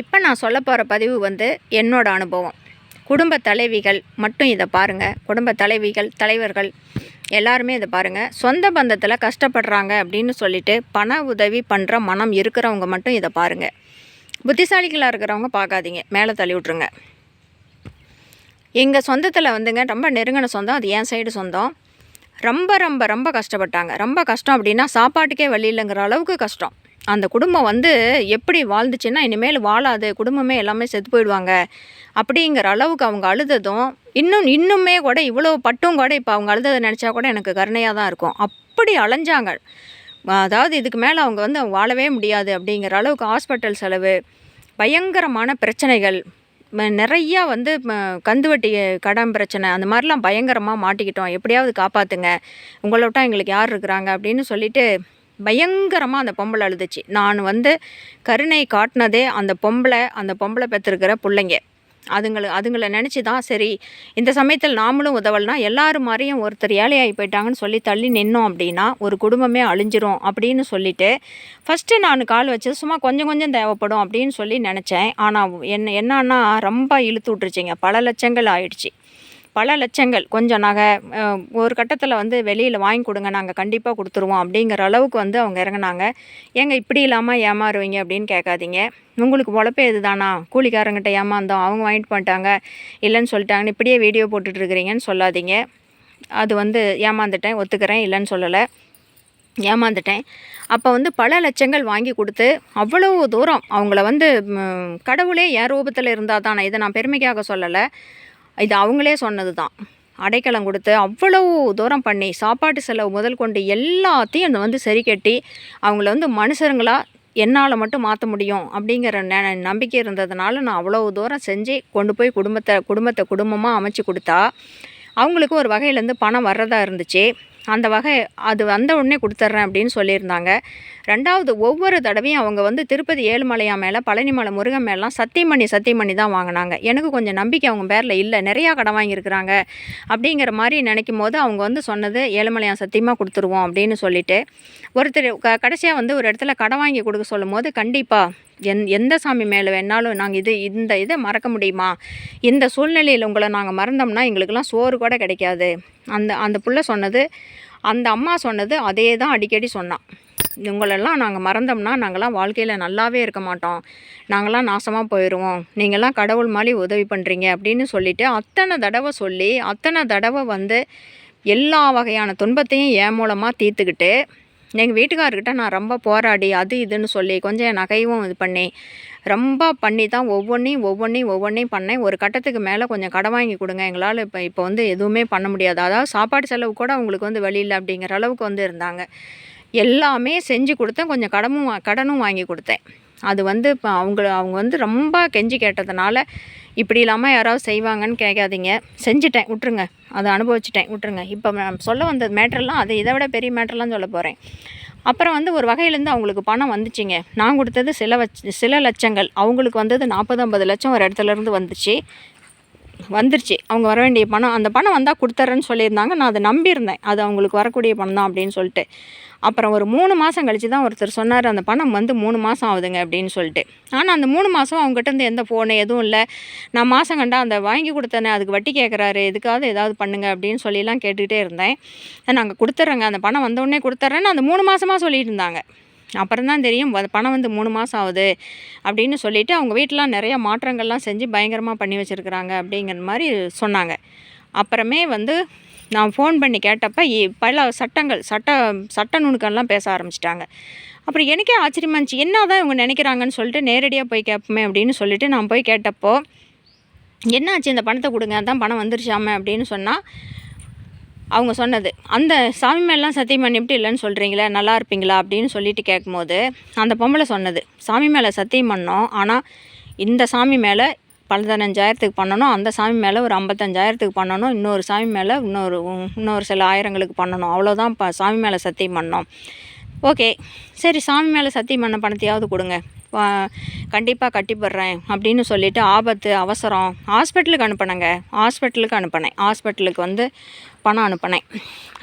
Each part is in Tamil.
இப்போ நான் சொல்ல போகிற பதிவு வந்து என்னோட அனுபவம். குடும்ப தலைவிகள் மட்டும் இதை பாருங்கள் குடும்ப தலைவிகள் தலைவர்கள் எல்லாருமே இதை பாருங்கள் சொந்த பந்தத்தில் கஷ்டப்படுறாங்க அப்படின்னு சொல்லிட்டு பண உதவி பண்ணுற மனம் இருக்கிறவங்க மட்டும் இதை பாருங்கள் புத்திசாலிகளாக இருக்கிறவங்க பார்க்காதீங்க மேலே தள்ளி விட்ருங்க எங்கள் சொந்தத்தில் வந்துங்க ரொம்ப நெருங்கின சொந்தம். அது என் சைடு சொந்தம். ரொம்ப ரொம்ப ரொம்ப கஷ்டப்பட்டாங்க. ரொம்ப கஷ்டம் அப்படின்னா சாப்பாட்டுக்கே வழி இல்லைங்கிற அளவுக்கு கஷ்டம். அந்த குடும்பம் வந்து எப்படி வாழ்ந்துச்சுன்னா இனிமேல் வாழாது குடும்பமே எல்லாமே செத்து போயிடுவாங்க அப்படிங்கிற அளவுக்கு அவங்க அழுததும் இன்னும் இன்னுமே கூட இவ்வளோ பட்டும் கூட இப்போ அவங்க அழுததை நினச்சா கூட எனக்கு கருணையாக தான் இருக்கும். அப்படி அலைஞ்சாங்க. அதாவது இதுக்கு மேலே அவங்க வந்து வாழவே முடியாது அப்படிங்கிற அளவுக்கு ஹாஸ்பிட்டல் செலவு பயங்கரமான பிரச்சனைகள் நிறையா வந்து கந்துவட்டி கடன் பிரச்சனை அந்த மாதிரிலாம் பயங்கரமாக மாட்டிக்கிட்டோம். எப்படியாவது காப்பாற்றுங்க உங்களை விட்டால் எங்களுக்கு யார் இருக்கிறாங்க அப்படின்னு சொல்லிட்டு பயங்கரமாக அந்த பொம்பளை அழுதுச்சு. நான் வந்து கருணை காட்டினதே அந்த பொம்பளை அந்த பொம்பளை பெற்றிருக்கிற பிள்ளைங்க. அதுங்களை அதுங்களை நினச்சி தான் சரி இந்த சமயத்தில் நாமளும் உதவலைனா எல்லாரும் மாதிரியும் ஒருத்தர் ஏழையாகி போயிட்டாங்கன்னு சொல்லி தள்ளி நின்னோம் அப்படின்னா ஒரு குடும்பமே அழிஞ்சிரும் அப்படின்னு சொல்லிட்டு ஃபஸ்ட்டு நான் கால் வச்சது சும்மா கொஞ்சம் கொஞ்சம் தேவைப்படும் அப்படின்னு சொல்லி நினச்சேன். ஆனால் என்ன என்னன்னா ரொம்ப இழுத்து விட்டுருச்சிங்க. பல லட்சங்கள் ஆயிடுச்சு. பல லட்சங்கள் கொஞ்சம் நகை ஒரு கட்டத்தில் வந்து வெளியில் வாங்கி கொடுங்க நாங்கள் கண்டிப்பாக கொடுத்துருவோம் அப்படிங்கிற அளவுக்கு வந்து அவங்க இறங்குனாங்க. ஏங்க இப்படி இல்லாமல் ஏமாறுவீங்க அப்படின்னு கேட்காதீங்க. உங்களுக்கு பொழப்பே இதுதானா கூலிக்காரங்கிட்ட ஏமாந்தோம் அவங்க வாங்கிட்டு பண்ணிட்டாங்க இல்லைன்னு சொல்லிட்டாங்கன்னு இப்படியே வீடியோ போட்டுட்ருக்கிறீங்கன்னு சொல்லாதீங்க. அது வந்து ஏமாந்துட்டேன் ஒத்துக்கிறேன் இல்லைன்னு சொல்லலை. ஏமாந்துட்டேன். அப்போ வந்து பல லட்சங்கள் வாங்கி கொடுத்து அவ்வளோ தூரம் அவங்கள வந்து கடவுளே என் ரூபத்தில் இருந்தால் தானே இதை நான் பெருமைக்காக சொல்லலை. இது அவங்களே சொன்னது தான் அடைக்கலம் கொடுத்து அவ்வளோ தூரம் பண்ணி சாப்பாட்டு செலவு முதல் கொண்டு எல்லாத்தையும் அந்த வந்து சரி கட்டி அவங்கள வந்து மனுஷருங்களாக என்னால் மட்டும் மாற்ற முடியும் அப்படிங்கிற நெ- நம்பிக்கை இருந்ததுனால நான் அவ்வளோ தூரம் செஞ்சு கொண்டு போய் குடும்பத்தை குடும்பத்தை குடும்பமாக அமைச்சு கொடுத்தா அவங்களுக்கு ஒரு வகையிலேருந்து பணம் வர்றதா இருந்துச்சு. அந்த வகை அது வந்த உடனே கொடுத்துட்றேன் அப்படின்னு சொல்லியிருந்தாங்க. ரெண்டாவது ஒவ்வொரு தடவையும் அவங்க வந்து திருப்பதி ஏழுமலையா மேலே பழனிமலை முருகன் மேலாம் சத்தியம் பண்ணி சத்தியம் பண்ணி தான் வாங்கினாங்க. எனக்கு கொஞ்சம் நம்பிக்கை அவங்க பேரில் இல்லை நிறையா கடன் வாங்கியிருக்கிறாங்க அப்படிங்கிற மாதிரி நினைக்கும் போது அவங்க வந்து சொன்னது ஏழுமலையான் சத்தியமாக கொடுத்துருவோம் அப்படின்னு சொல்லிட்டு. ஒருத்தர் க கடைசியாக வந்து ஒரு இடத்துல கடன் வாங்கி கொடுக்க சொல்லும் போது கண்டிப்பாக எந் எந்த சாமி மேலே வேணாலும் நாங்கள் இது இந்த இதை மறக்க முடியுமா? இந்த சூழ்நிலையில் உங்களை நாங்கள் மறந்தோம்னா எங்களுக்கெல்லாம் சோறு கூட கிடைக்காது. அந்த அந்த புள்ள சொன்னது அந்த அம்மா சொன்னது அதே தான் அடிக்கடி சொன்னான் உங்களெல்லாம் நாங்கள் மறந்தோம்னா நாங்களாம் வாழ்க்கையில் நல்லாவே இருக்க மாட்டோம். நாங்களாம் நாசமாக போயிடுவோம் நீங்களாம் கடவுள் மாதிரி உதவி பண்ணுறீங்க அப்படின்னு சொல்லிவிட்டு அத்தனை தடவை சொல்லி அத்தனை தடவை வந்து எல்லா வகையான துன்பத்தையும் என் மூலமாக தீர்த்துக்கிட்டு எங்கள் வீட்டுக்காரர்கிட்ட நான் ரொம்ப போராடி அது இதுன்னு சொல்லி கொஞ்சம் நகைவும் இது பண்ணி ரொம்ப பண்ணி தான் ஒவ்வொன்றையும் ஒவ்வொன்றையும் ஒவ்வொன்றையும் பண்ணேன். ஒரு கட்டத்துக்கு மேலே கொஞ்சம் கடன் வாங்கி கொடுங்க. எங்களால் இப்போ இப்போ வந்து எதுவுமே பண்ண முடியாது. அதாவது சாப்பாடு செலவு கூட அவங்களுக்கு வந்து வெளியில் அப்படிங்கிற அளவுக்கு வந்து இருந்தாங்க. எல்லாமே செஞ்சு கொடுத்தேன். கொஞ்சம் கடமும் வா- கடனும் வாங்கி கொடுத்தேன். அது வந்து இப்போ அவங்க அவங்க வந்து ரொம்ப கெஞ்சி கேட்டதுனால இப்படி இல்லாமல் யாராவது செய்வாங்கன்னு கேட்காதீங்க. செஞ்சுட்டேன் விட்ருங்க அதை அனுபவிச்சிட்டேன் விட்ருங்க இப்போ நான் சொல்ல வந்த மேட்டர்லாம் அது இதை விட பெரிய மேட்டர்லாம் சொல்ல போகிறேன் அப்புறம் வந்து ஒரு வகையிலேருந்து அவங்களுக்கு பணம் வந்துச்சுங்க. நான் கொடுத்தது சில வச்சு சில லட்சங்கள். அவங்களுக்கு வந்தது நாற்பது ஐம்பது லட்சம் ஒரு இடத்துல இருந்து வந்துச்சு. வந்துருச்சு. அவங்க வர வேண்டிய பணம் அந்த பணம் வந்தால் கொடுத்துட்றேன்னு சொல்லியிருந்தாங்க. நான் அதை நம்பியிருந்தேன். அது அவங்களுக்கு வரக்கூடிய பணம் தான் அப்படின்னு சொல்லிட்டு. அப்புறம் ஒரு மூணு மாதம் கழிச்சு தான் ஒருத்தர் சொன்னார் அந்த பணம் வந்து மூணு மாதம் ஆகுதுங்க அப்படின்னு சொல்லிட்டு. ஆனால் அந்த மூணு மாதம் அவங்ககிட்ட இருந்து எந்த ஃபோனு எதுவும் இல்லை. நான் மாதம் கண்டா அந்த வாங்கி கொடுத்தனே அதுக்கு வட்டி கேட்குறாரு எதுக்காவது ஏதாவது பண்ணுங்க அப்படின்னு சொல்லிலாம் கேட்டுக்கிட்டே இருந்தேன். நாங்கள் கொடுத்துட்றேங்க அந்த பணம் வந்தோடனே கொடுத்துட்றேன்னு அந்த மூணு மாதமாக சொல்லிட்டு இருந்தாங்க. அப்புறம் தான் தெரியும் பணம் வந்து மூணு மாதம் ஆகுது அப்படின்னு சொல்லிவிட்டு அவங்க வீட்டிலாம் நிறைய மாற்றங்கள்லாம் செஞ்சு பயங்கரமாக பண்ணி வச்சுருக்குறாங்க அப்படிங்கிற மாதிரி சொன்னாங்க. அப்புறமே வந்து நான் ஃபோன் பண்ணி கேட்டப்ப இ- பல சட்டங்கள் சட்ட சட்ட நுணுக்கம்லாம் பேச ஆரம்பிச்சிட்டாங்க. அப்புறம் எனக்கே ஆச்சரியமா இருந்துச்சு என்ன தான் இவங்க நினைக்கிறாங்கன்னு சொல்லிட்டு நேரடியாக போய் கேட்போமே? அப்படின்னு சொல்லிட்டு நான் போய் கேட்டப்போ என்னாச்சு இந்த பணத்தை கொடுங்க அதான் பணம் வந்துருச்சாமே? அப்படின்னு சொன்னால் அவங்க சொன்னது. அந்த சாமி மேலாம் சத்தியம் பண்ணிவிட்டு இல்லைன்னு சொல்கிறீங்களே நல்லா இருப்பீங்களா அப்படின்னு சொல்லிட்டு கேட்கும்போது அந்த பொம்பளை சொன்னது. சாமி மேலே சத்தியம் பண்ணோம் ஆனால் இந்த சாமி மேலே பதினஞ்சாயிரத்துக்கு பண்ணணும் அந்த சாமி மேலே ஒரு ஐம்பத்தஞ்சாயிரத்துக்கு பண்ணணும் இன்னொரு சாமி மேலே இன்னொரு இன்னொரு சில ஆயிரங்களுக்கு பண்ணணும். அவ்வளோதான் இப்போ சாமி மேலே சத்தியம் பண்ணோம். ஓகே. சரி சாமி மேலே சத்தியம் பண்ண பணத்தையாவது கொடுங்க. கண்டிப்பாக கட்டிப்படுறேன் அப்படின்னு சொல்லிவிட்டு ஆபத்து அவசரம். ஹாஸ்பிட்டலுக்கு அனுப்பினேங்க. ஹாஸ்பிட்டலுக்கு அனுப்பினேன். ஹாஸ்பிட்டலுக்கு வந்து பணம் அனுப்பினேன்.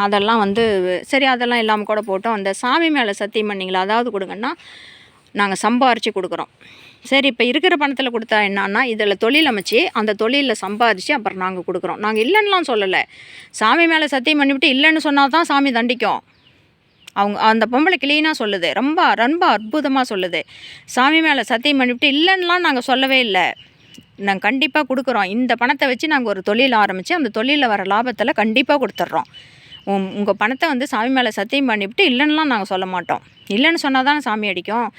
அதெல்லாம் வந்து சரி அதெல்லாம் இல்லாமல் கூட போட்டோம். அந்த சாமி மேலே சத்தியம் பண்ணிங்களா? அதாவது கொடுங்கன்னா நாங்கள் சம்பாரித்து கொடுக்குறோம். சரி இப்போ இருக்கிற பணத்தில் கொடுத்தா என்னன்னா இதில் தொழில் அமைச்சு அந்த தொழிலில் சம்பாதிச்சு அப்புறம் நாங்கள் கொடுக்குறோம். நாங்கள் இல்லைன்னுலாம் சொல்லலை. சாமி மேலே சத்தியம் பண்ணிவிட்டு இல்லைன்னு சொன்னால் தான் சாமி தண்டிக்கும். அவங்க அந்த பொம்பளை கிளீனாக சொல்லுது. ரொம்ப ரொம்ப அற்புதமாக சொல்லுது. சாமி மேலே சத்தியம் பண்ணிவிட்டு இல்லைன்னெலாம் நாங்கள் சொல்லவே இல்லை. நாங்கள் கண்டிப்பாக கொடுக்குறோம். இந்த பணத்தை வச்சு நாங்கள் ஒரு தொழில் ஆரம்பித்து அந்த தொழிலில் வர லாபத்தில் கண்டிப்பாக கொடுத்துட்றோம் உங்கள் பணத்தை வந்து சாமி மேலே சத்தியம் பண்ணிவிட்டு இல்லைன்னுலாம் நாங்கள் சொல்ல மாட்டோம். இல்லைன்னு சொன்னால் தானே சாமி அடிக்கும்.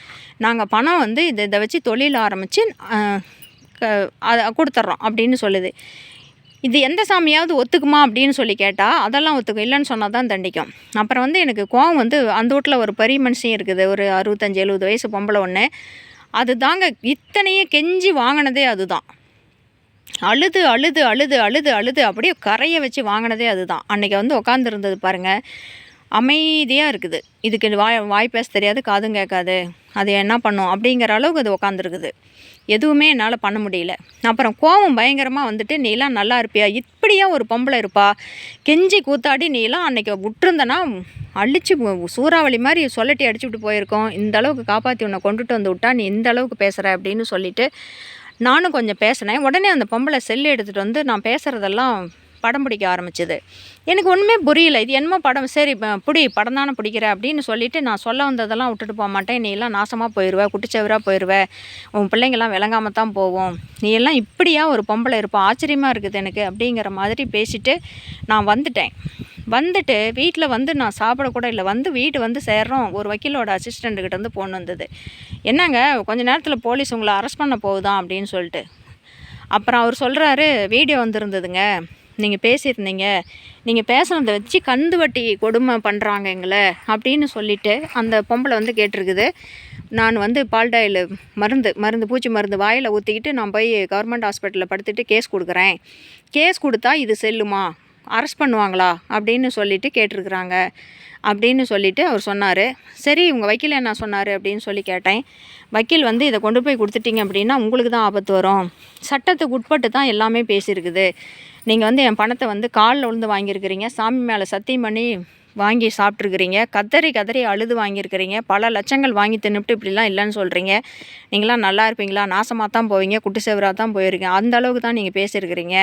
நாங்கள் பணம் வந்து இதை இதை வச்சு தொழில் ஆரம்பித்து அதை கொடுத்துட்றோம் அப்படின்னு சொல்லுது. இது எந்த சாமியாவது ஒத்துக்குமா அப்படின்னு சொல்லி கேட்டால் அதெல்லாம் ஒத்துக்கும். இல்லைன்னு சொன்னால் தான் தண்டிக்கும். அப்புறம் வந்து எனக்கு கோவம் வந்து அந்த வீட்டில் ஒரு பெரிய மனுஷன் இருக்குது. ஒரு அறுபத்தஞ்சி எழுபது வயசு பொம்பளை ஒன்று அது தாங்க இத்தனையே கெஞ்சி வாங்கினதே அதுதான் அழுது அழுது அழுது அழுது அழுது அப்படியே கரையை வச்சு வாங்கினதே அதுதான் அன்றைக்கி வந்து உட்காந்துருந்தது பாருங்கள் அமைதியாக இருக்குது. இதுக்கு வாய் வாய் பேச தெரியாது காதும் கேட்காது. அது என்ன பண்ணும் அப்படிங்கிற அளவுக்கு அது உட்காந்துருக்குது எதுவுமே என்னால் பண்ண முடியல. அப்புறம் கோவம் பயங்கரமாக வந்துட்டு நீலாம் நல்லா இருப்பியா? இப்படியா ஒரு பொம்பளை இருப்பா? கெஞ்சி கூத்தாடி நீலாம் அன்றைக்கி விட்டுருந்தனா அழிச்சு சூறாவளி மாதிரி சொல்லட்டி அடிச்சு விட்டு போயிருக்கோம். இந்த அளவுக்கு காப்பாற்றி உன்னை கொண்டுட்டு வந்து விட்டா நீ இந்த அளவுக்கு பேசுகிற அப்படின்னு சொல்லிட்டு நானும் கொஞ்சம் பேசினேன். உடனே அந்த பொம்பளை செல்லு எடுத்துகிட்டு வந்து நான் பேசுகிறதெல்லாம் படம் பிடிக்க ஆரம்பிச்சது. எனக்கு ஒன்றுமே புரியல. இது என்னமோ படம். சரி பிடி படம் தானே பிடிக்கிற அப்படின்னு சொல்லிட்டு நான் சொல்ல வந்ததெல்லாம் விட்டுட்டு போக மாட்டேன். நீ எல்லாம் நாசமாக போயிடுவ குட்டிச்சவராக போயிடுவ உன் பிள்ளைங்கள்லாம் விளங்காம தான் போவோம். நீ எல்லாம் இப்படியா ஒரு பொம்பளை இருப்போம் ஆச்சரியமாக இருக்குது எனக்கு அப்படிங்கிற மாதிரி பேசிட்டு நான் வந்துட்டேன். வந்துட்டு வீட்டில் வந்து நான் சாப்பிடக்கூட இல்லை. வந்து வீடு வந்து சேர்றோம். ஒரு வக்கீலோட அசிஸ்டண்ட்டுக்கிட்ட வந்து ஃபோன் வந்தது. என்னங்க கொஞ்ச நேரத்தில் போலீஸ் உங்களை அரெஸ்ட் பண்ண போகுதான் அப்படின்னு சொல்லிட்டு. அப்புறம் அவர் சொல்கிறாரு வீடியோ வந்திருந்ததுங்க. நீங்கள் பேசியிருந்தீங்க. நீங்கள் பேசுனதை வச்சு கந்து வட்டி கொடுமை பண்ணுறாங்க எங்களை அப்படின்னு சொல்லிவிட்டு அந்த பொம்பளை வந்து கேட்டிருக்குது. நான் வந்து பால்டாயில் மருந்து மருந்து பூச்சி மருந்து வாயில் ஊற்றிக்கிட்டு நான் போய் கவர்மெண்ட் ஹாஸ்பிட்டலில் படுத்துட்டு கேஸ் கொடுக்குறேன். கேஸ் கொடுத்தா இது செல்லுமா? அரெஸ்ட் பண்ணுவாங்களா? அப்படின்னு சொல்லிட்டு கேட்டிருக்குறாங்க. அப்படின்னு சொல்லிவிட்டு அவர் சொன்னார். சரி உங்கள் வக்கீல் என்ன சொன்னார் அப்படின்னு சொல்லி கேட்டேன். வக்கீல் வந்து இதை கொண்டு போய் கொடுத்துட்டீங்க அப்படின்னா உங்களுக்கு தான் ஆபத்து வரும். சட்டத்துக்கு உட்பட்டு தான் எல்லாமே பேசியிருக்குது. நீங்கள் வந்து என் பணத்தை வந்து காலில் விழுந்து வாங்கியிருக்கிறீங்க. சாமி மேலே சத்தியம் பண்ணி வாங்கி சாப்பிட்ருக்குறீங்க கத்தரி கதறி அழுது வாங்கியிருக்கிறீங்க. பல லட்சங்கள் வாங்கி தின்னுட்டு இப்படிலாம் இல்லைன்னு சொல்கிறீங்க நீங்களாம் நல்லா இருப்பீங்களா? நாசமாக தான் போவீங்க. குட்டி செவராக தான் போயிருக்கீங்க. அந்த அளவுக்கு தான் நீங்கள் பேசியிருக்கிறீங்க.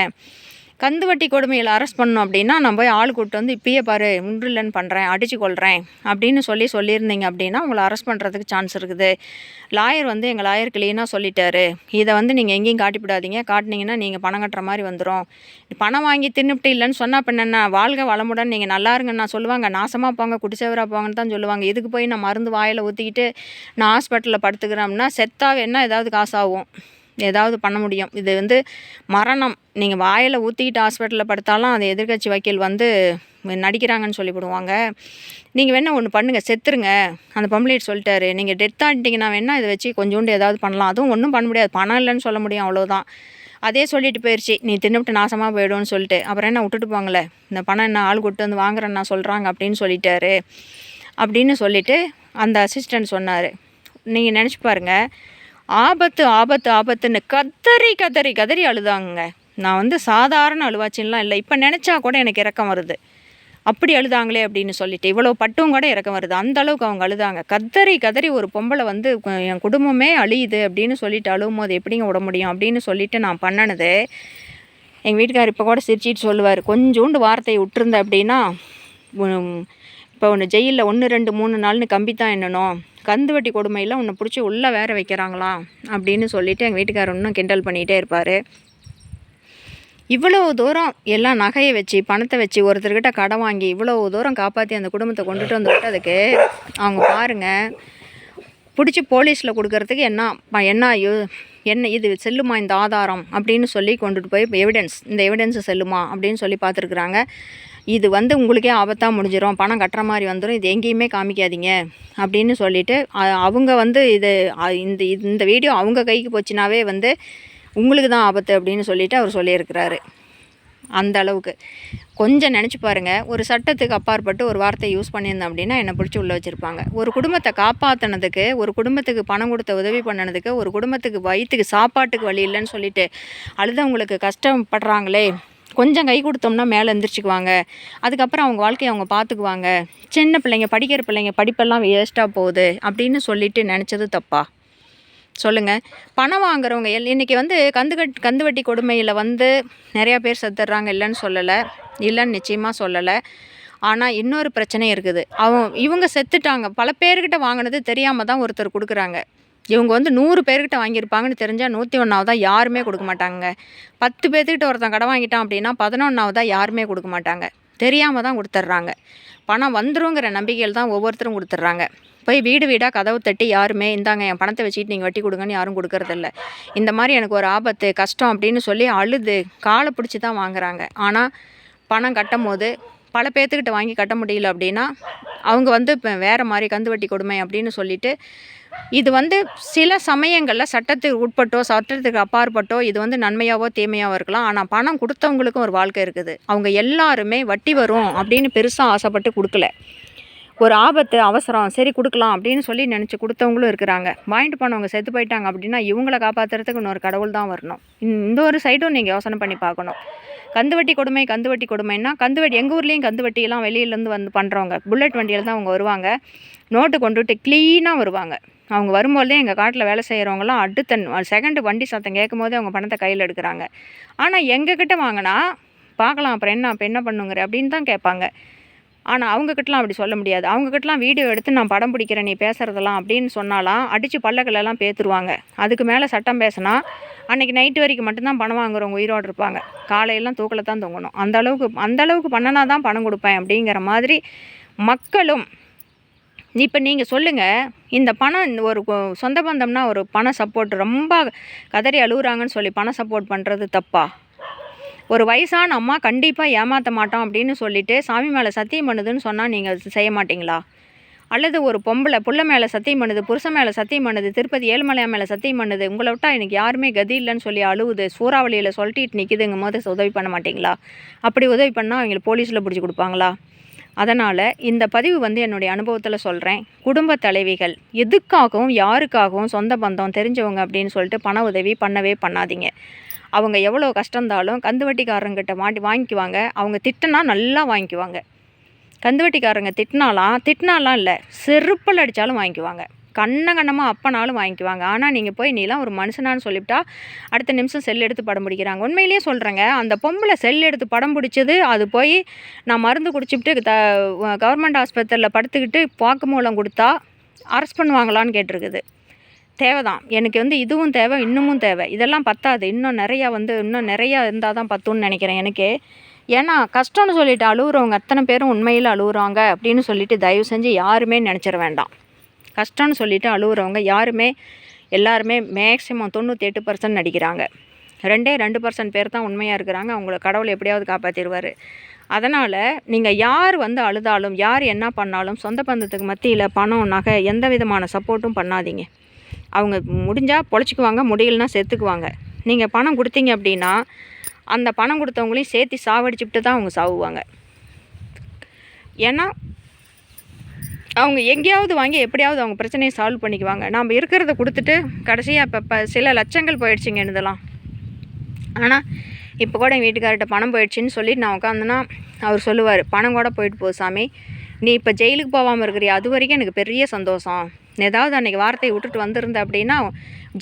கந்து வட்டி கொடுமையில் அரெஸ்ட் பண்ணோம் அப்படின்னா நான் போய் ஆள் கூப்பிட்டு வந்து இப்பயே பாரு முன்றில்லன்னு பண்ணுறேன் அடித்து கொள்கிறேன் அப்படின்னு சொல்லி சொல்லியிருந்தீங்க அப்படின்னா உங்களை அரெஸ்ட் பண்ணுறதுக்கு சான்ஸ் இருக்குது. லாயர் வந்து எங்கள் லாயர் கிளீனாக சொல்லிட்டாரு. இதை வந்து நீங்கள் எங்கேயும் காட்டிவிடாதீங்க காட்டினீங்கன்னா நீங்கள் பணம் கட்டுற மாதிரி வந்துடும் பணம் வாங்கி தின்னுப்ட்டு இல்லைன்னு சொன்னால் இப்போ வாழ்க வளமுடன். நீங்கள் நல்லா இருங்கன்னு நான் சொல்லுவாங்க. நாசமாக போங்க குடிசேவராக போங்கன்னு தான் சொல்லுவாங்க. இதுக்கு போய் நான் மருந்து வாயில் ஊற்றிக்கிட்டு நான் ஹாஸ்பிட்டலில் படுத்துக்கிறோம்னா செத்தாவே என்ன ஏதாவது காசாகும்? ஏதாவது பண்ண முடியும். இது வந்து மரணம். நீங்கள் வாயில் ஊற்றிக்கிட்டு ஹாஸ்பிட்டலில் படுத்தாலும் அது எதிர்கட்சி வக்கீல் வந்து நடிக்கிறாங்கன்னு சொல்லிவிடுவாங்க. நீங்கள் வேணால் ஒன்று பண்ணுங்கள் செத்துருங்க. அந்த பம்ப்ளேட் சொல்லிட்டாரு. நீங்கள் டெத் ஆகிட்டிங்கன்னா வேணால் இதை வச்சு கொஞ்சோண்டு ஏதாவது பண்ணலாம். அதுவும் ஒன்றும் பண்ண முடியாது. பணம் இல்லைன்னு சொல்ல முடியும். அவ்வளோதான் அதே சொல்லிட்டு போயிடுச்சு நீ தின்னுவிட்டு நாசமாக போயிடும்னு சொல்லிட்டு. அப்புறம் என்ன விட்டுட்டு போங்களே. இந்த பணம் என்ன ஆள் கொடுத்து வந்து வாங்குறேன்னா சொல்கிறாங்க அப்படின்னு சொல்லிட்டாரு. அப்படின்னு சொல்லிவிட்டு அந்த அசிஸ்டண்ட் சொன்னார். நீங்கள் நினச்சி பாருங்கள் ஆபத்து ஆபத்து ஆபத்துன்னு கதறி கதறி கதறி அழுதாங்க நான் வந்து சாதாரண அழுவாச்சின்லாம் இல்லை. இப்போ நினச்சா கூட எனக்கு இறக்கம் வருது. அப்படி அழுதாங்களே அப்படின்னு சொல்லிட்டு இவ்வளோ பட்டும் கூட இறக்கம் வருது. அந்த அளவுக்கு அவங்க அழுதாங்க. கத்தரி கதறி ஒரு பொம்பளை வந்து என் குடும்பமே அழியுது அப்படின்னு சொல்லிட்டு அழுவும் போது எப்படிங்க விட முடியும் அப்படின்னு சொல்லிட்டு நான் பண்ணினது எங்கள் வீட்டுக்கார் இப்போ கூட சிரிச்சிட்டு சொல்லுவார். கொஞ்சோண்டு வார்த்தையை விட்டுருந்த அப்படின்னா இப்போ ஒன்று ஜெயிலில் ஒன்று ரெண்டு மூணு நாள்னு கம்பி தான் என்னணும் கந்து வட்டி கொடுமையில் உன்னை பிடிச்சி உள்ளே வேற வைக்கிறாங்களா? அப்படின்னு சொல்லிவிட்டு எங்கள் வீட்டுக்காரர் இன்னும் கிண்டல் பண்ணிகிட்டே இருப்பார். இவ்வளோ தூரம் எல்லாம் நகையை வச்சு பணத்தை வச்சு ஒருத்தர்கிட்ட கடன் வாங்கி இவ்வளோ தூரம் காப்பாற்றி அந்த குடும்பத்தை கொண்டுட்டு வந்து விட்டதுக்கு அவங்க பாருங்கள் பிடிச்சி போலீஸில் கொடுக்கறதுக்கு என்ன என்ன என்ன இது செல்லுமா இந்த ஆதாரம் அப்படின்னு சொல்லி கொண்டுட்டு போய் எவிடன்ஸ் இந்த எவிடன்ஸு செல்லுமா அப்படின்னு சொல்லி பார்த்துருக்குறாங்க. இது வந்து உங்களுக்கே ஆபத்தாக முடிஞ்சிடும் பணம் கட்டுற மாதிரி வந்துடும் இது எங்கேயுமே காமிக்காதீங்க. அப்படின்னு சொல்லிவிட்டு அவங்க வந்து இது இந்த இந்த வீடியோ அவங்க கைக்கு போச்சுனாவே வந்து உங்களுக்கு தான் ஆபத்து அப்படின்னு சொல்லிவிட்டு அவர் சொல்லியிருக்கிறாரு. அந்த அளவுக்கு. கொஞ்சம் நினச்சி பாருங்கள் ஒரு சட்டத்துக்கு அப்பாற்பட்டு ஒரு வார்த்தை யூஸ் பண்ணியிருந்தேன் அப்படின்னா என்னை பிடிச்சி உள்ளே வச்சுருப்பாங்க. ஒரு குடும்பத்தை காப்பாற்றினதுக்கு ஒரு குடும்பத்துக்கு பணம் கொடுத்த உதவி பண்ணினதுக்கு ஒரு குடும்பத்துக்கு வயிற்றுக்கு சாப்பாட்டுக்கு வழி இல்லைன்னு சொல்லிட்டு அழுதவங்களுக்கு கஷ்டப்படுறாங்களே கொஞ்சம் கை கொடுத்தோம்னா மேலே எழுந்திரிச்சிக்குவாங்க அதுக்கப்புறம் அவங்க வாழ்க்கையை அவங்க பார்த்துக்குவாங்க சின்ன பிள்ளைங்க படிக்கிற பிள்ளைங்க படிப்பெல்லாம் வேஸ்ட்டாக போகுது அப்படின்னு சொல்லிட்டு நினச்சது தப்பா? சொல்லுங்கள் பணம் வாங்குறவங்க எல் இன்றைக்கி வந்து கந்து கட் கந்து வட்டி கொடுமையில் வந்து நிறையா பேர் செத்துடுறாங்க இல்லைன்னு சொல்லலை. இல்லைன்னு நிச்சயமாக சொல்லலை. ஆனால் இன்னொரு பிரச்சனை இருக்குது. அவன் இவங்க செத்துட்டாங்க. பல பேர்கிட்ட வாங்கினது தெரியாமல் தான் ஒருத்தர் கொடுக்குறாங்க. இவங்க வந்து நூறு பேர்கிட்ட வாங்கியிருப்பாங்கன்னு தெரிஞ்சால் நூற்றி ஒன்றாவதா யாருமே கொடுக்க மாட்டாங்க. பத்து பேர்த்துக்கிட்ட ஒருத்தன் கடை வாங்கிட்டான் அப்படின்னா பதினொன்றாவதா யாருமே கொடுக்க மாட்டாங்க. தெரியாமல் தான் கொடுத்துட்றாங்க பணம் வந்துருங்கிற நம்பிக்கையில் தான் ஒவ்வொருத்தரும் கொடுத்துட்றாங்க போய் வீடு வீடாக கதவு தட்டி யாருமே இந்தாங்க என் பணத்தை வச்சுட்டு நீங்கள் வட்டி கொடுங்கன்னு யாரும் கொடுக்கறதில்ல இந்த மாதிரி எனக்கு ஒரு ஆபத்து கஷ்டம் அப்படின்னு சொல்லி அழுது காலை பிடிச்சி தான் வாங்குறாங்க. ஆனால் பணம் கட்டும் போது பல பேர்த்துக்கிட்ட வாங்கி கட்ட முடியல அப்படின்னா அவங்க வந்து இப்போ வேறு மாதிரி கந்து வட்டி கொடுமை அப்படின்னு சொல்லிட்டு இது வந்து சில சமயங்களில் சட்டத்துக்கு உட்பட்டோ சட்டத்துக்கு அப்பாற்பட்டோ இது வந்து நன்மையாவோ தீமையாவோ இருக்கலாம். ஆனால் பணம் கொடுத்தவங்களுக்கும் ஒரு வாழ்க்கை இருக்குது. அவங்க எல்லாருமே வட்டி வரும் அப்படின்னு பெருசாக ஆசைப்பட்டு கொடுக்கல. ஒரு ஆபத்து அவசரம் சரி கொடுக்கலாம் அப்படின்னு சொல்லி நினச்சி கொடுத்தவங்களும் இருக்கிறாங்க. வாங்கிட்டு போனவங்க செத்து போயிட்டாங்க அப்படின்னா இவங்களை காப்பாற்றுறதுக்கு இன்னொரு கடவுள் தான் வரணும். இந்த- இந்த ஒரு சைடும் நீங்கள் யோசனை பண்ணி பார்க்கணும். கந்துவட்டி கொடுமை கந்துவட்டி கொடுமைன்னா கந்துவட்டி எங்கள் ஊர்லேயும் கந்துவட்டியெல்லாம் வெளியிலேருந்து வந்து பண்ணுறவங்க புல்லட் வண்டியில் தான் அவங்க வருவாங்க. நோட்டு கொண்டுட்டு க்ளீனாக வருவாங்க. அவங்க வரும்போதே எங்கள் காட்டில் வேலை செய்கிறவங்களாம் அடுத்த செகண்டு வண்டி சத்தம் கேட்கும் போதே அவங்க பணத்தை கையில் எடுக்கிறாங்க. ஆனால் எங்ககிட்ட வாங்கினா பார்க்கலாம் அப்புறம் என்ன அப்போ என்ன பண்ணுங்கிற அப்படின்னு தான் கேட்பாங்க. ஆனால் அவங்கக்கிட்டலாம் அப்படி சொல்ல முடியாது. அவங்கக்கிட்டலாம் வீடியோ எடுத்து நான் படம் பிடிக்கிறேன் நீ பேசுகிறதெல்லாம் அப்படின்னு சொன்னாலாம் அடித்து பல்லக்கிலலாம் பேத்துருவாங்க. அதுக்கு மேலே சட்டம் பேசினா அன்றைக்கி நைட்டு வரைக்கும் மட்டும்தான் பணம் வாங்குறவங்க உயிரோடு இருப்பாங்க. காலையெல்லாம் தூக்கில் தான் தொங்கணும். அந்த அளவுக்கு அந்த அளவுக்கு பண்ணனா தான் பணம் கொடுப்பேன் அப்படிங்கிற மாதிரி மக்களும் இப்போ நீங்கள் சொல்லுங்கள் இந்த பணம் இந்த ஒரு சொந்த பந்தம்னா ஒரு பண சப்போர்ட் ரொம்ப கதறி அழுகுறாங்கன்னு சொல்லி பண சப்போர்ட் பண்ணுறது தப்பா? ஒரு வயசான அம்மா கண்டிப்பாக ஏமாற்ற மாட்டோம் அப்படின்னு சொல்லிட்டு சாமி மேலே சத்தியம் பண்ணுதுன்னு சொன்னால் நீங்கள் செய்ய மாட்டீங்களா? அல்லது ஒரு பொம்பளை புள்ள மேலே சத்தியம் பண்ணுது புருஷன் மேலே சத்தியம் பண்ணுது திருப்பதி ஏழுமலையா மேலே சத்தியம் பண்ணுது உங்களை விட்டால் எனக்கு யாருமே கதி இல்லைன்னு சொல்லி அழுவுது சூறாவளியில் சொல்லிட்டு நிற்கிதுங்கும் போது உதவி பண்ண மாட்டிங்களா? அப்படி உதவி பண்ணால் அவங்களை போலீஸில் பிடிச்சி கொடுப்பாங்களா? அதனால் இந்த பதிவு வந்து என்னுடைய அனுபவத்தில் சொல்கிறேன் குடும்ப தலைவிகள் எதுக்காகவும் யாருக்காகவும் சொந்த பந்தம் தெரிஞ்சவங்க அப்படின்னு சொல்லிட்டு பண உதவி பண்ணவே பண்ணாதீங்க. அவங்க எவ்வளோ கஷ்டந்தாலும் கந்துவட்டிக்காரங்கிட்ட மாட்டி வாங்கிக்குவாங்க. அவங்க திட்டினா நல்லா வாங்கிக்குவாங்க. கந்துவட்டிக்காரங்க திட்டினாலாம் திட்டினாலாம் இல்லை செருப்பில் அடித்தாலும் வாங்கிக்குவாங்க. கண்ண கண்ணமாக அப்பனாலும் வாங்கிக்குவாங்க. ஆனால் நீங்கள் போய் நீலாம் ஒரு மனுஷனான்னு சொல்லிவிட்டா அடுத்த நிமிஷம் செல் எடுத்து படம் பிடிக்கிறாங்க. உண்மையிலேயே சொல்கிறேங்க அந்த பொம்பளை செல் எடுத்து படம் பிடிச்சது அது போய் நான் மருந்து குடிச்சிவிட்டு த கவர்மெண்ட் ஆஸ்பத்திரியில் படுத்துக்கிட்டு வாக்குமூலம் கொடுத்தா அரெஸ்ட் பண்ணுவாங்களான்னு கேட்டிருக்குது. தேவைதான். எனக்கு வந்து இதுவும் தேவை இன்னமும் தேவை. இதெல்லாம் பத்தாது. இன்னும் நிறையா வந்து இன்னும் நிறையா இருந்தால் தான் பத்தும்னு நினைக்கிறேன் எனக்கு. ஏன்னா கஷ்டம்னு சொல்லிட்டு அழுகுறவங்க அத்தனை பேரும் உண்மையில் அழுகுறாங்க அப்படின்னு சொல்லிட்டு தயவு செஞ்சு யாருமே நினச்சிட வேண்டாம். கஷ்டம்னு சொல்லிட்டு அழுகுறவங்க யாருமே எல்லாருமே மேக்ஸிமம் தொண்ணூற்றி எட்டு பர்சன்ட் நடிக்கிறாங்க. ரெண்டே ரெண்டு பர்சன்ட் பேர் தான் உண்மையாக இருக்கிறாங்க. அவங்கள கடவுள் எப்படியாவது காப்பாற்றிடுவார் அதனால் நீங்கள் யார் வந்து அழுதாலும் யார் என்ன பண்ணாலும் சொந்த பந்தத்துக்கு மத்தியில் பணம் நகை எந்த விதமான சப்போர்ட்டும் பண்ணாதீங்க. அவங்க முடிஞ்சால் பொழைச்சிக்குவாங்க முடியலனா செத்துக்குவாங்க. நீங்கள் பணம் கொடுத்தீங்க அப்படின்னா அந்த பணம் கொடுத்தவங்களையும் சேர்த்து சாவடிச்சுட்டு தான் அவங்க சாவுவாங்க. ஏன்னா அவங்க எங்கேயாவது வாங்கி எப்படியாவது அவங்க பிரச்சனையை சால்வ் பண்ணிக்குவாங்க. நாம் இருக்கிறத கொடுத்துட்டு கடைசியாக இப்போ இப்போ சில லட்சங்கள் போயிடுச்சுங்க இதெல்லாம் ஆனால் இப்போ கூட எங்கள் வீட்டுக்கார்ட்ட பணம் போயிடுச்சுன்னு சொல்லி நான் உட்காந்துனா அவர் சொல்லுவார் பணம் கூட போயிட்டு போ சாமி. நீ இப்போ ஜெயிலுக்கு போகாமல் இருக்கிறியா? அது வரைக்கும் எனக்கு பெரிய சந்தோஷம். ஏதாவது அன்றைக்கி வார்த்தையை விட்டுட்டு வந்திருந்த அப்படின்னா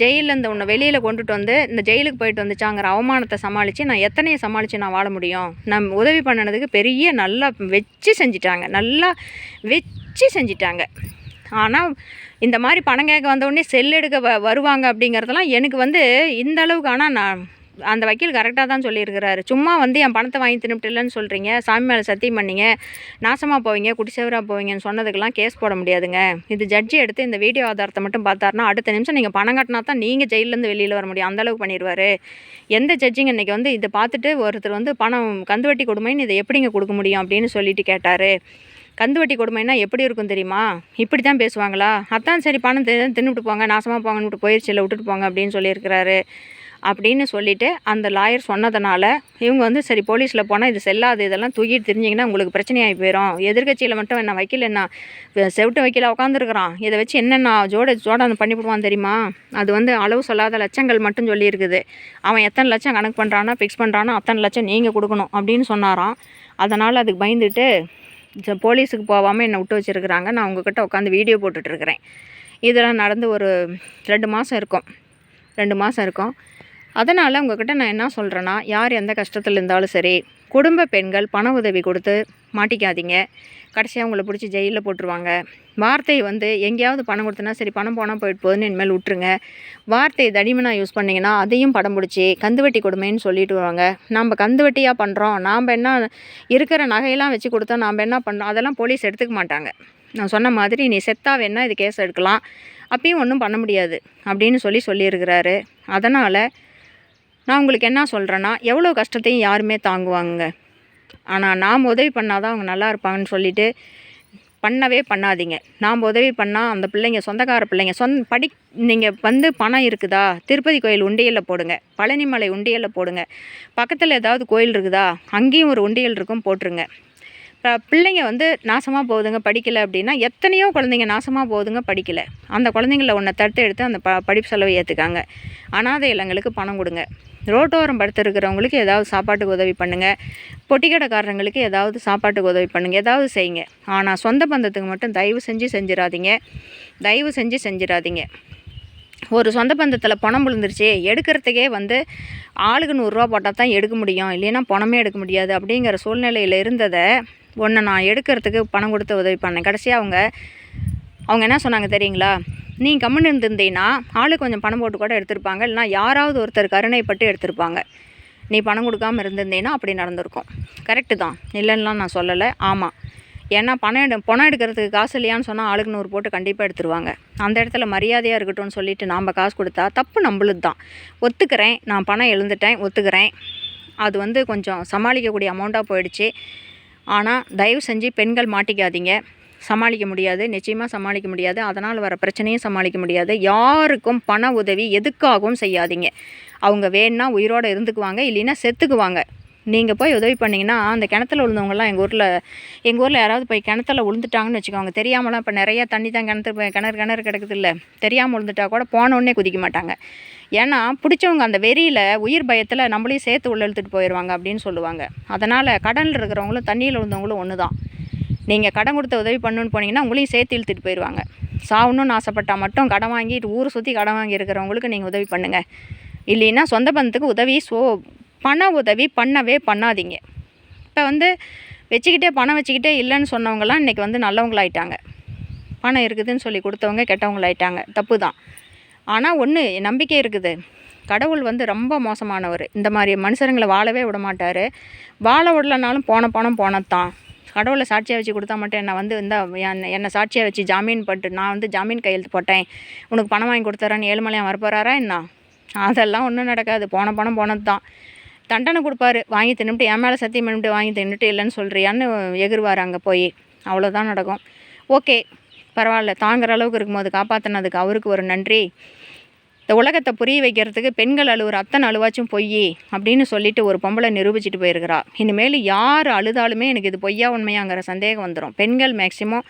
ஜெயிலில் இந்த உன்னை வெளியில் கொண்டுட்டு வந்து இந்த ஜெயிலுக்கு போயிட்டு வந்துச்சாங்கிற அவமானத்தை சமாளித்து நான் எத்தனையை சமாளித்து நான் வாழ முடியும்? நம் உதவி பண்ணினதுக்கு பெரிய நல்லா வச்சு செஞ்சிட்டாங்க. நல்லா வச்சு செஞ்சிட்டாங்க. ஆனால் இந்த மாதிரி பணம் கேட்க வந்தோடனே செல் எடுக்க வ வருவாங்க அப்படிங்கிறதெல்லாம் எனக்கு வந்து இந்த அளவுக்கு ஆனால் நான் அந்த வக்கீல் கரெக்டாக தான் சொல்லியிருக்கிறாரு. சும்மா வந்து என் பணத்தை வாங்கி தின்னுட்டுலன்னு சொல்கிறீங்க சாமி மேலே சத்தியம் பண்ணீங்க. நாசமாக போவீங்க குடிசவராக போவீங்கன்னு சொன்னதுக்கெல்லாம் கேஸ் போட முடியாதுங்க. இது ஜட்ஜி எடுத்து இந்த வீடியோ ஆதாரத்தை மட்டும் பார்த்தாருன்னா அடுத்த நிமிஷம் நீங்கள் பணம் கட்டினா தான் நீங்கள் ஜெயிலேருந்து வெளியில் வர முடியும். அந்தளவுக்கு பண்ணிடுவார் எந்த ஜட்ஜிங்க இன்றைக்கி வந்து இதை பார்த்துட்டு ஒருத்தர் வந்து பணம் கந்து வட்டி கொடுமைன்னு இதை எப்படிங்க கொடுக்க முடியும் அப்படின்னு சொல்லிட்டு கேட்டார். கந்து வட்டி கொடுமைன்னா எப்படி இருக்கும் தெரியுமா? இப்படி தான் பேசுவாங்களா? அதான் சரி பணம் தி- தின்னுட்டு போங்க நாசமாக போங்கன்னு விட்டு போயிடுச்சு இல்லை விட்டுட்டு போங்க அப்படின்னு சொல்லியிருக்கிறாரு. அப்படின்னு சொல்லிட்டு அந்த லாயர் சொன்னதுனால இவங்க வந்து சரி போலீஸில் போனால் இது செல்லாது இதெல்லாம் தூக்கிட்டு தெரிஞ்சிங்கன்னா உங்களுக்கு பிரச்சனையாகி போயிடும் எதிர்கட்சியில் மட்டும் என்ன வைக்கல என்ன? செவிட்டு வைக்கல உட்காந்துருக்குறான் இதை வச்சு என்னென்ன ஜோட ஜோடாந்து பண்ணிவிடுவான் தெரியுமா? அது வந்து அளவு சொல்லாத லட்சங்கள் மட்டும் சொல்லியிருக்குது. அவன் எத்தனை லட்சம் கணக்கு பண்ணுறானா ஃபிக்ஸ் பண்ணுறானா அத்தனை லட்சம் நீங்கள் கொடுக்கணும் அப்படின்னு சொன்னாராம். அதனால் அதுக்கு பயந்துட்டு போலீஸுக்கு போகாமல் என்னை விட்டு வச்சுருக்குறாங்க. நான் உங்ககிட்ட உட்காந்து வீடியோ போட்டுட்ருக்கிறேன் இதெல்லாம் நடந்து ஒரு ரெண்டு மாதம் இருக்கும். ரெண்டு மாதம் இருக்கும். அதனால் உங்ககிட்ட நான் என்ன சொல்கிறேன்னா யார் எந்த கஷ்டத்தில் இருந்தாலும் சரி குடும்ப பெண்கள் பண உதவி கொடுத்து மாட்டிக்காதீங்க. கடைசியாக உங்களை பிடிச்சி ஜெயிலில் போட்டுருவாங்க. வார்த்தை வந்து எங்கேயாவது பணம் கொடுத்தனா சரி பணம் போனால் போயிட்டு போகுதுன்னு இனிமேல் விட்டுருங்க. வார்த்தையை தடிமனாக யூஸ் பண்ணிங்கன்னா அதையும் படம் பிடிச்சி கந்துவட்டி கொடுமைன்னு சொல்லிட்டு வருவாங்க. நம்ம கந்துவட்டியாக பண்ணுறோம் நாம் என்ன இருக்கிற நகையெல்லாம் வச்சு கொடுத்தா நாம் என்ன பண்ணுறோம் அதெல்லாம் போலீஸ் எடுத்துக்க மாட்டாங்க. நான் சொன்ன மாதிரி நீ செத்தா வேணா இது கேஸ் எடுக்கலாம். அப்பயும் ஒன்றும் பண்ண முடியாது. அப்படின்னு சொல்லி சொல்லியிருக்கிறாரு. அதனால் நான் உங்களுக்கு என்ன சொல்கிறேன்னா எவ்வளோ கஷ்டத்தையும் யாருமே தாங்குவாங்க ஆனால் நாம் உதவி பண்ணால் தான் அவங்க நல்லா இருப்பாங்கன்னு சொல்லிவிட்டு பண்ணவே பண்ணாதீங்க. நாம் உதவி பண்ணால் அந்த பிள்ளைங்க சொந்தக்கார பிள்ளைங்க சொந்த படி நீங்கள் வந்து பணம் இருக்குதா? திருப்பதி கோயில் உண்டியலில் போடுங்க. பழனிமலை உண்டியலில் போடுங்க. பக்கத்தில் ஏதாவது கோயில் இருக்குதா? அங்கேயும் ஒரு உண்டியல் இருக்கும் போட்டுருங்க. பிள்ளைங்க வந்து நாசமாக போகுதுங்க படிக்கலை அப்படின்னா எத்தனையோ குழந்தைங்க நாசமாக போகுதுங்க படிக்கலை. அந்த குழந்தைங்கள ஒன்றை தடுத்து எடுத்து அந்த ப படிப்பு செலவை ஏற்றுக்காங்க அனாதை இல்லங்களுக்கு பணம் கொடுங்க. ரோட்டோரம் படுத்திருக்கிறவங்களுக்கு ஏதாவது சாப்பாட்டுக்கு உதவி பண்ணுங்கள் பொட்டிக்கடைக்காரங்களுக்கு ஏதாவது சாப்பாட்டுக்கு உதவி பண்ணுங்கள் ஏதாவது செய்யுங்க. ஆனால் சொந்த பந்தத்துக்கு மட்டும் தயவு செஞ்சு செஞ்சிடாதீங்க. தயவு செஞ்சு செஞ்சிடாதீங்க. ஒரு சொந்த பந்தத்தில் பணம் விழுந்துருச்சு எடுக்கிறதுக்கே வந்து ஆளுக்கு நூறுரூவா போட்டால் தான் எடுக்க முடியும். இல்லைன்னா பணமே எடுக்க முடியாது அப்படிங்கிற சூழ்நிலையில் இருந்ததை ஒன்றை நான் எடுக்கிறதுக்கு பணம் கொடுத்து உதவி பண்ணேன். கடைசியாக அவங்க அவங்க என்ன சொன்னாங்க தெரியுங்களா? நீ கம்முன்னு இருந்திருந்தீங்கன்னா ஆளு கொஞ்சம் பணம் போட்டு கூட எடுத்திருப்பாங்க. இல்லைனா யாராவது ஒருத்தர் கருணைப்பட்டு எடுத்திருப்பாங்க. நீ பணம் கொடுக்காம இருந்திருந்தீங்கன்னா அப்படி நடந்திருக்கும். கரெக்டு தான். இல்லைன்னா நான் சொல்லலை. ஆமாம் ஏன்னா பணம் எடு பணம் எடுக்கிறதுக்கு காசு இல்லையான்னு சொன்னால் ஆளுக்கு நூறு போட்டு கண்டிப்பாக எடுத்துருவாங்க. அந்த இடத்துல மரியாதையாக இருக்கட்டும்னு சொல்லிட்டு நாம் காசு கொடுத்தா தப்பு நம்மளுது தான். ஒத்துக்கிறேன். நான் பணம் எழுந்துட்டேன். ஒத்துக்கிறேன். அது வந்து கொஞ்சம் சமாளிக்கக்கூடிய அமௌண்ட்டாக போயிடுச்சு. ஆனால் தயவு செஞ்சு பெண்கள் மாட்டிக்காதீங்க. சமாளிக்க முடியாது நிச்சயமாக சமாளிக்க முடியாது. அதனால் வர பிரச்சனையும் சமாளிக்க முடியாது. யாருக்கும் பண உதவி எதுக்காகவும் செய்யாதீங்க. அவங்க வேணுன்னா உயிரோடு இருந்துக்குவாங்க இல்லைன்னா செத்துக்குவாங்க. நீங்கள் போய் உதவி பண்ணிங்கன்னா அந்த கிணத்துல விழுந்தவங்கலாம் எங்கள் ஊரில் எங்கள் ஊரில் யாராவது போய் கிணத்துல விழுந்துட்டாங்கன்னு வச்சுக்கோங்க. தெரியாமலாம் இப்போ நிறையா தண்ணி தான் கிணத்து கிணறு கிணறு கிடக்குது இல்லை தெரியாமல் விழுந்துட்டா கூட போனோடனே குதிக்க மாட்டாங்க. ஏன்னா பிடிச்சவங்க அந்த வெறியில் உயிர் பயத்தில் நம்மளையும் சேர்த்து உள்ள இழுத்துட்டு போயிடுவாங்க அப்படின்னு சொல்லுவாங்க. அதனால் கடலில் இருக்கிறவங்களும் தண்ணியில் விழுந்தவங்களும் ஒன்று தான் நீங்கள் கடன் கொடுத்த உதவி பண்ணுன்னு போனீங்கன்னா உங்களையும் சேர்த்து இழுத்துட்டு போயிடுவாங்க சாகணும்னு ஆசைப்பட்டால் மட்டும் கடன் வாங்கிட்டு ஊரை சுற்றி கடன் வாங்கி இருக்கிறவங்களுக்கு நீங்கள் உதவி பண்ணுங்கள் இல்லைன்னா சொந்த பந்தத்துக்கு உதவி சோ பண உதவி பண்ணவே பண்ணாதீங்க. இப்போ வந்து வச்சுக்கிட்டே பணம் வச்சுக்கிட்டே இல்லைன்னு சொன்னவங்கலாம் இன்றைக்கி வந்து நல்லவங்களாயிட்டாங்க. பணம் இருக்குதுன்னு சொல்லி கொடுத்தவங்க கெட்டவங்களாயிட்டாங்க. தப்பு தான் ஆனால் ஒன்று நம்பிக்கை இருக்குது. கடவுள் வந்து ரொம்ப மோசமானவர். இந்த மாதிரி மனுஷருங்களை வாழவே விட மாட்டார் வாழ விடலனாலும் போன பணம் போனதான் கடவுளை சாட்சியாக வச்சு கொடுத்தா மட்டும் என்னை வந்து இந்த என்னை சாட்சியாக வச்சு ஜாமீன் பட்டு நான் வந்து ஜாமீன் கையெழுத்து போட்டேன். உனக்கு பணம் வாங்கி கொடுத்துறேன்னு ஏழுமலையான் வரப்போகிறாரா என்ன? அதெல்லாம் ஒன்றும் நடக்காது. போன பணம் போனது தான் தண்டனை கொடுப்பாரு. வாங்கி தின்னுட்டு என் மேலே சத்தியம் பண்ணிட்டு வாங்கி தின்னுட்டு இல்லைன்னு சொல்கிறியான்னு எகிருவார் அங்கே போய். அவ்வளோதான் நடக்கும். ஓகே பரவாயில்ல. தாங்குற அளவுக்கு இருக்கும்போது காப்பாற்றினதுக்கு அவருக்கு ஒரு நன்றி. இந்த உலகத்தை புரிய வைக்கிறதுக்கு பெண்கள் அழுவுற அத்தனை அழுவாச்சும் பொய் அப்படின்னு சொல்லிட்டு ஒரு பொம்பளை நிரூபிச்சிட்டு போயிருக்கிறா. இனிமேல் யார் அழுதாலுமே எனக்கு இது பொய்யா உண்மையாங்கிற சந்தேகம் வந்துடும் பெண்கள் மேக்சிமம்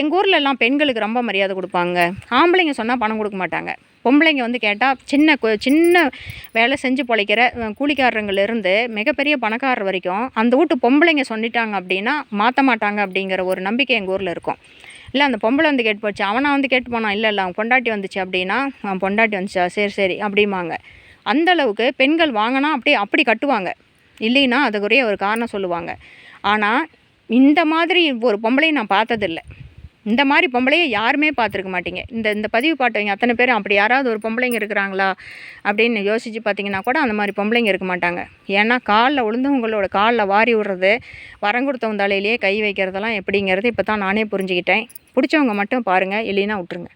எங்கள் ஊரில் எல்லாம் பெண்களுக்கு ரொம்ப மரியாதை கொடுப்பாங்க. ஆம்பளைங்க சொன்னால் பணம் கொடுக்க மாட்டாங்க. பொம்பளைங்க வந்து கேட்டால் சின்ன சின்ன வேலை செஞ்சு பிழைக்கிற கூலிக்காரங்கலேருந்து மிகப்பெரிய பணக்காரர் வரைக்கும் அந்த வீட்டு பொம்பளைங்க சொல்லிட்டாங்க அப்படின்னா மாற்ற மாட்டாங்க அப்படிங்கிற ஒரு நம்பிக்கை எங்கள் ஊரில் இருக்கும். இல்லை அந்த பொம்பளை வந்து கேட்டு போச்சு. அவனை வந்து கேட்டு போனான் இல்லை இல்லை அவன் பொண்டாட்டி வந்துச்சு அப்படின்னா அவன் பொண்டாட்டி வந்துச்சா? சரி சரி அப்படிம்பாங்க. அந்தளவுக்கு பெண்கள் வாங்கினா அப்படியே அப்படி கட்டுவாங்க. இல்லைன்னா அதுக்குரிய ஒரு காரணம் சொல்லுவாங்க. ஆனால் இந்த மாதிரி ஒரு பொம்பளையும் நான் பார்த்ததில்லை. இந்த மாதிரி பொம்பளையை யாருமே பார்த்துருக்க மாட்டீங்க. இந்த இந்த பதிவு பாட்டவங்க அத்தனை பேரும் அப்படி யாராவது ஒரு பொம்பளைங்க இருக்கிறாங்களா அப்படின்னு யோசித்து பார்த்தீங்கன்னா கூட அந்த மாதிரி பொம்பளைங்க இருக்க மாட்டாங்க. ஏன்னா காலில் விழுந்தவங்களோட காலில் வாரி விடுறது வரம் கொடுத்தவங்க தலையிலேயே கை வைக்கிறதெல்லாம் எப்படிங்கிறது இப்போ தான் நானே புரிஞ்சுக்கிட்டேன். பிடிச்சவங்க மட்டும் பாருங்கள் இல்லைன்னா விட்ருங்க